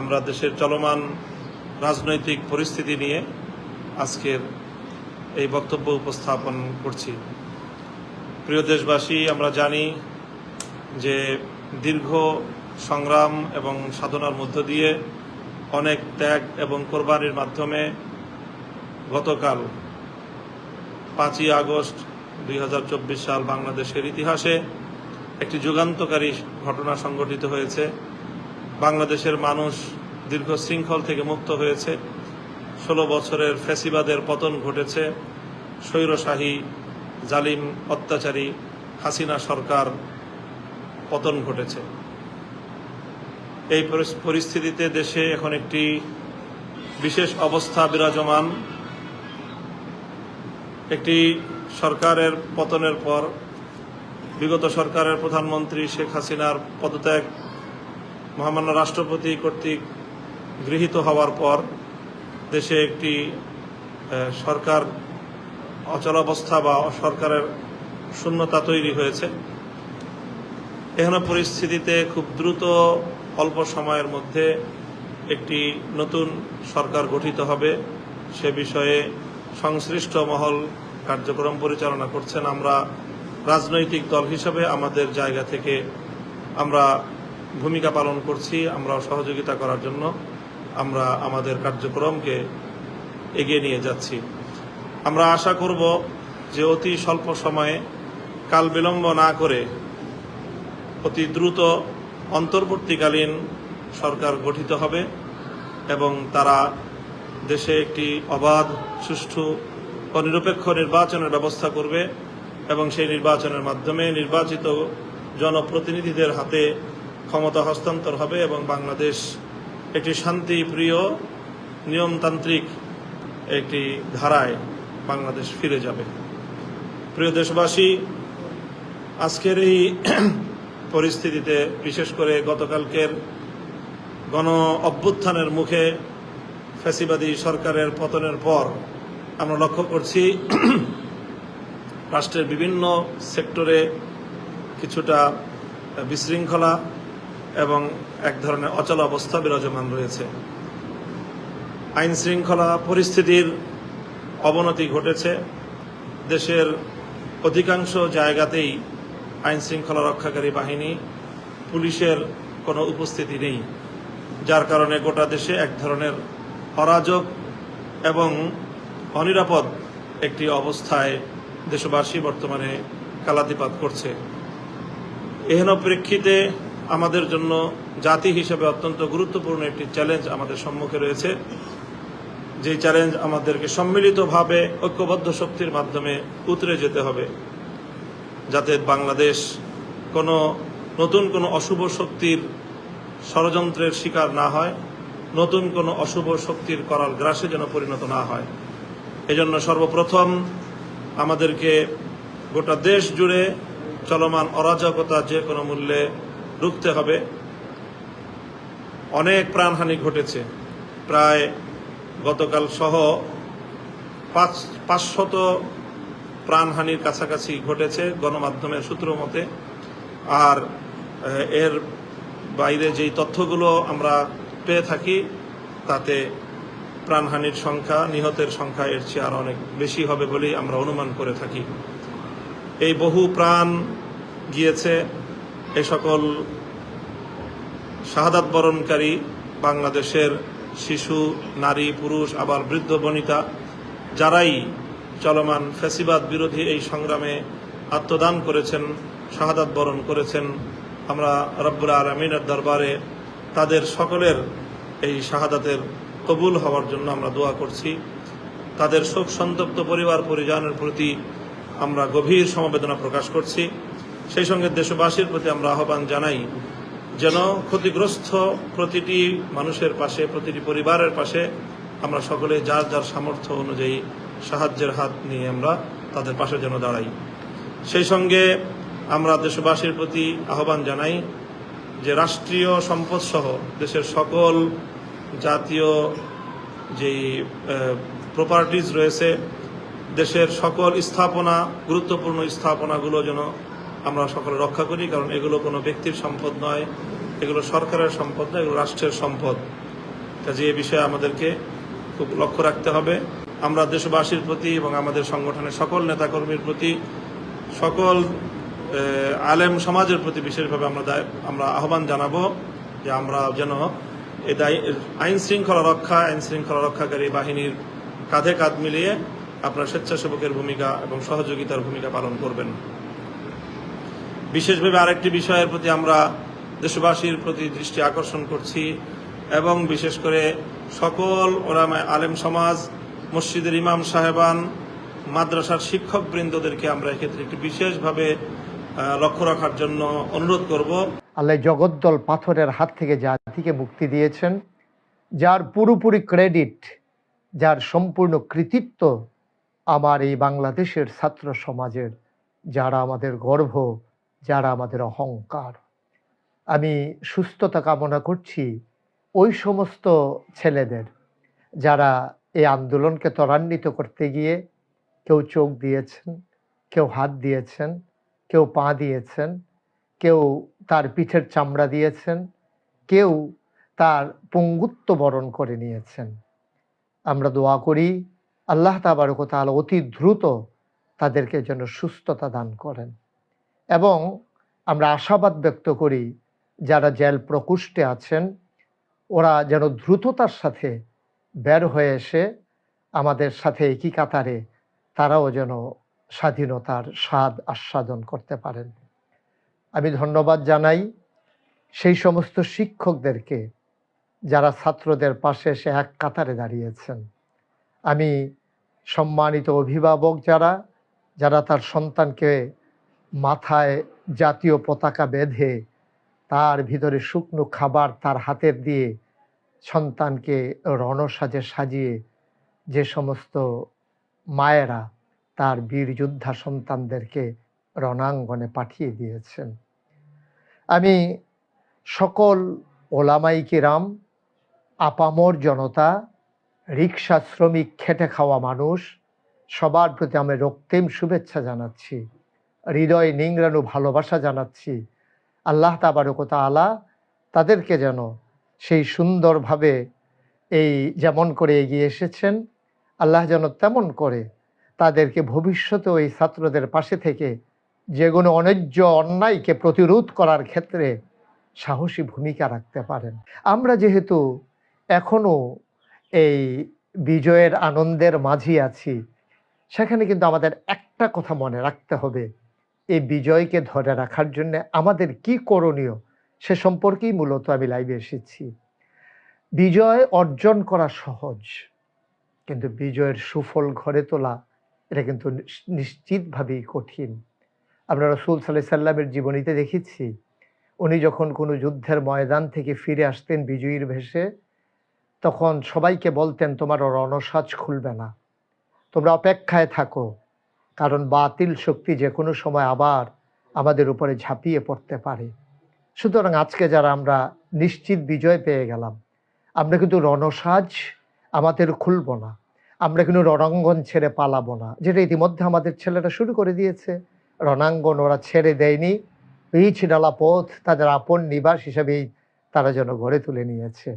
আমরা দেশের চলমান রাজনৈতিক পরিস্থিতি নিয়ে আজকের এই বক্তব্য উপস্থাপন করছি। প্রিয় দেশবাসী, আমরা জানি যে দীর্ঘ সংগ্রাম এবং সাধনার মধ্য দিয়ে অনেক ত্যাগ এবং কোরবানির মাধ্যমে গতকাল পাঁচই আগস্ট দুই হাজার চব্বিশ সাল বাংলাদেশের ইতিহাসে একটি যুগান্তকারী ঘটনা সংঘটিত হয়েছে। বাংলাদেশের মানুষ দীর্ঘ শৃঙ্খল থেকে মুক্ত হয়েছে। ষোলো বছরের ফ্যাসিবাদের পতন ঘটেছে। স্বৈরশাহী জালিম অত্যাচারী হাসিনা সরকার পতন ঘটেছে। এই পরিস্থিতিতে দেশে এখন একটি বিশেষ অবস্থা বিরাজমান। একটি সরকারের পতনের পর বিগত সরকারের প্রধানমন্ত্রী শেখ হাসিনার পদত্যাগ মহামান্য রাষ্ট্রপতি কর্তৃক গৃহীত হওয়ার পর দেশে একটি সরকার অচলাবস্থা বা সরকারের শূন্যতা তৈরি হয়েছে। এহেন পরিস্থিতিতে খুব দ্রুত অল্প সময়ের মধ্যে একটি নতুন সরকার গঠিত হবে, সে বিষয়ে সংশ্লিষ্ট মহল কার্যক্রম পরিচালনা করছেন। আমরা রাজনৈতিক দল হিসেবে আমাদের জায়গা থেকে আমরা ভূমিকা পালন করছি, আমরা সহযোগিতা করার জন্য আমরা আমাদের কার্যক্রমকে এগিয়ে নিয়ে যাচ্ছি। আমরা আশা করব যে অতি স্বল্প সময়ে কাল বিলম্ব না করে অতি দ্রুত অন্তর্বর্তীকালীন সরকার গঠিত হবে এবং তারা দেশে একটি অবাধ, সুষ্ঠু ও নিরপেক্ষ নির্বাচনের ব্যবস্থা করবে এবং সেই নির্বাচনের মাধ্যমে নির্বাচিত জনপ্রতিনিধিদের হাতে ক্ষমতা হস্তান্তর হবে এবং বাংলাদেশ একটি শান্তিপ্রিয় নিয়মতান্ত্রিক একটি ধারায় বাংলাদেশ ফিরে যাবে। প্রিয় দেশবাসী, আজকের এই পরিস্থিতিতে, বিশেষ করে গতকালকের গণ অভ্যুত্থানের মুখে ফ্যাসিবাদী সরকারের পতনের পর, আমরা লক্ষ্য করছি রাষ্ট্রের বিভিন্ন সেক্টরে কিছুটা বিশৃঙ্খলা এবং এক ধরনের অচল অবস্থা বিরাজমান রয়েছে। আইন শৃঙ্খলা পরিস্থিতির অবনতি ঘটেছে। দেশের অধিকাংশ জায়গাতেই আইন শৃঙ্খলা রক্ষাকারী বাহিনী, পুলিশের কোনো উপস্থিতি নেই, যার কারণে গোটা দেশে এক ধরনের অরাজক এবং অনিরাপদ একটি অবস্থায় দেশবাসী বর্তমানে কালাতিপাত করছে। এহেন প্রেক্ষিতে আমাদের জন্য জাতি হিসেবে অত্যন্ত গুরুত্বপূর্ণ একটি চ্যালেঞ্জ আমাদের সম্মুখে রয়েছে। যে চ্যালেঞ্জ আমাদেরকে সম্মিলিতভাবে ঐক্যবদ্ধ শক্তির মাধ্যমে উতরে যেতে হবে, যাতে বাংলাদেশ কোনো নতুন কোনো অশুভ শক্তির ষড়যন্ত্রের শিকার না হয়, নতুন কোনো অশুভ শক্তির করাল গ্রাসে যেন পরিণত না হয়। এজন্য সর্বপ্রথম আমাদেরকে গোটা দেশ জুড়ে চলমান অরাজকতা যে কোনো মূল্যে রুখতে হবে। অনেক প্রাণহানি ঘটেছে। প্রায় গতকাল সহ পাঁচ, পাঁচশত প্রাণহানির কাছাকাছি ঘটেছে গণমাধ্যমের সূত্র মতে। আর এর বাইরে যেই তথ্যগুলো আমরা পেয়ে থাকি, তাতে প্রাণহানির সংখ্যা, নিহতের সংখ্যা এর চেয়ে আরও অনেক বেশি হবে বলেই আমরা অনুমান করে থাকি। এই বহু প্রাণ গিয়েছে। এই সকল শাহাদাত বরণকারী বাংলাদেশের শিশু, নারী, পুরুষ, আবার বৃদ্ধ, বনিতা, যারাই চলমান ফ্যাসিবাদ বিরোধী এই সংগ্রামে আত্মদান করেছেন, শাহাদাত বরণ করেছেন, আমরা রব্বুল আলমিনের দরবারে তাদের সকলের এই শাহাদাতের কবুল হওয়ার জন্য আমরা দোয়া করছি। তাদের শোক সন্তপ্ত পরিবার পরিজনের প্রতি আমরা গভীর সমবেদনা প্রকাশ করছি। সেই সঙ্গে দেশবাসীর প্রতি আমরা আহ্বান জানাই যেন ক্ষতিগ্রস্ত প্রতিটি মানুষের পাশে, প্রতিটি পরিবারের পাশে আমরা সকলে যার যার সামর্থ্য অনুযায়ী সাহায্যের হাত নিয়ে আমরা তাদের পাশে যেন দাঁড়াই। সেই সঙ্গে আমরা দেশবাসীর প্রতি আহ্বান জানাই যে রাষ্ট্রীয় সম্পদ সহ দেশের সকল জাতীয় যেই প্রপার্টিজ রয়েছে, দেশের সকল স্থাপনা, গুরুত্বপূর্ণ স্থাপনাগুলো যেন আমরা সকলে রক্ষা করি, কারণ এগুলো কোনো ব্যক্তির সম্পদ নয়, এগুলো সরকারের সম্পদ নয় এগুলো রাষ্ট্রের সম্পদ। কাজে এ বিষয়ে আমাদেরকে খুব লক্ষ্য রাখতে হবে। আমরা দেশবাসীর প্রতি এবং আমাদের সংগঠনের সকল নেতাকর্মীর প্রতি, সকল আলেম সমাজের প্রতি বিশেষভাবে আমরা আমরা আহ্বান জানাব যে আমরা যেন এই আইন শৃঙ্খলা রক্ষা, আইন শৃঙ্খলা রক্ষাকারী বাহিনীর কাঁধে কাঁধ মিলিয়ে আপনার স্বেচ্ছাসেবকের ভূমিকা এবং সহযোগিতার ভূমিকা পালন করবেন। বিশেষভাবে আরেকটি বিষয়ের প্রতি আমরা দেশবাসীর প্রতি দৃষ্টি আকর্ষণ করছি এবং বিশেষ করে সকল ওলামায় আলেম সমাজ, মসজিদের ইমাম সাহেবান, মাদ্রাসার শিক্ষক বৃন্দদেরকে আমরা এক্ষেত্রে একটি বিশেষভাবে লক্ষ্য রাখার জন্য অনুরোধ করব। আল্লাহ জগদ্দল পাথরের হাত থেকে জাতিকে মুক্তি দিয়েছেন, যার পুরোপুরি ক্রেডিট, যার সম্পূর্ণ কৃতিত্ব আমার এই বাংলাদেশের ছাত্র সমাজের, যারা আমাদের গর্ব যারা আমাদের অহংকার। আমি সুস্থতা কামনা করছি ওই সমস্ত ছেলেদের যারা এই আন্দোলনকে ত্বরান্বিত করতে গিয়ে কেউ চোখ দিয়েছেন, কেউ হাত দিয়েছেন, কেউ পা দিয়েছেন, কেউ তার পিঠের চামড়া দিয়েছেন, কেউ তার পঙ্গুত্ব বরণ করে নিয়েছেন। আমরা দোয়া করি আল্লাহ তাবারক তাআলা অতি দ্রুত তাদেরকে যেন সুস্থতা দান করেন। এবং আমরা আশাবাদ ব্যক্ত করি যারা জেল প্রকোষ্ঠে আছেন, ওরা যেন দ্রুততার সাথে বের হয়ে এসে আমাদের সাথে একই কাতারে তারাও যেন স্বাধীনতার স্বাদ আস্বাদন করতে পারেন। আমি ধন্যবাদ জানাই সেই সমস্ত শিক্ষকদেরকে যারা ছাত্রদের পাশে এসে এক কাতারে দাঁড়িয়েছেন। আমি সম্মানিত অভিভাবক যারা যারা তার সন্তানকে মাথায় জাতীয় পতাকা বেঁধে তার ভিতরে শুকনো খাবার তার হাতের দিয়ে সন্তানকে রণসাজে সাজিয়ে যে সমস্ত মায়েরা তার বীর যোদ্ধা সন্তানদেরকে রণাঙ্গনে পাঠিয়ে দিয়েছেন। আমি সকল ওলামাই কিরাম, আপামর জনতা রিক্সা শ্রমিক, খেটে খাওয়া মানুষ, সবার প্রতি আমি রক্তিম শুভেচ্ছা জানাচ্ছি। হৃদয় নিংড়ানো ভালোবাসা জানাচ্ছি। আল্লাহ তাবারকতা আলা তাদেরকে যেন সেই সুন্দরভাবে এই যেমন করে এগিয়ে এসেছেন, আল্লাহ যেন তেমন করে তাদেরকে ভবিষ্যতেও এই ছাত্রদের পাশে থেকে যে কোনো অন্যায্য অন্যায়কে প্রতিরোধ করার ক্ষেত্রে সাহসী ভূমিকা রাখতে পারেন। আমরা যেহেতু এখনও এই বিজয়ের আনন্দের মাঝি আছি, সেখানে কিন্তু আমাদের একটা কথা মনে রাখতে হবে। এই বিজয়কে ধরে রাখার জন্য আমাদের কি করণীয় সে সম্পর্কেই মূলত আমি লাইভে এসেছি। বিজয় অর্জন করা সহজ, কিন্তু বিজয়ের সুফল ঘরে তোলা, এটা কিন্তু নিশ্চিতভাবেই কঠিন। আমরা রসুল সাল্লাহ সাল্লামের জীবনীতে দেখেছি, উনি যখন কোনো যুদ্ধের ময়দান থেকে ফিরে আসতেন বিজয়ীর ভেসে, তখন সবাইকে বলতেন, তোমার রণসাজ খুলবে না। তোমরা অপেক্ষায় থাকো কারণ বাতিল শক্তি যে কোনো সময় আবার আমাদের উপরে ঝাঁপিয়ে পড়তে পারে। সুতরাং আজকে যারা আমরা নিশ্চিত বিজয় পেয়ে গেলাম, আমরা কিন্তু রণসাজ আমাদের খুলব না। আমরা কিন্তু রণাঙ্গন ছেড়ে পালাবো না, যেটা ইতিমধ্যে আমাদের ছেলেরা শুরু করে দিয়েছে। রণাঙ্গন ওরা ছেড়ে দেয়নি। পিচ ডালা, পথ তাদের আপন নিবাস হিসাবেই তারা যেন গড়ে তুলে নিয়েছে।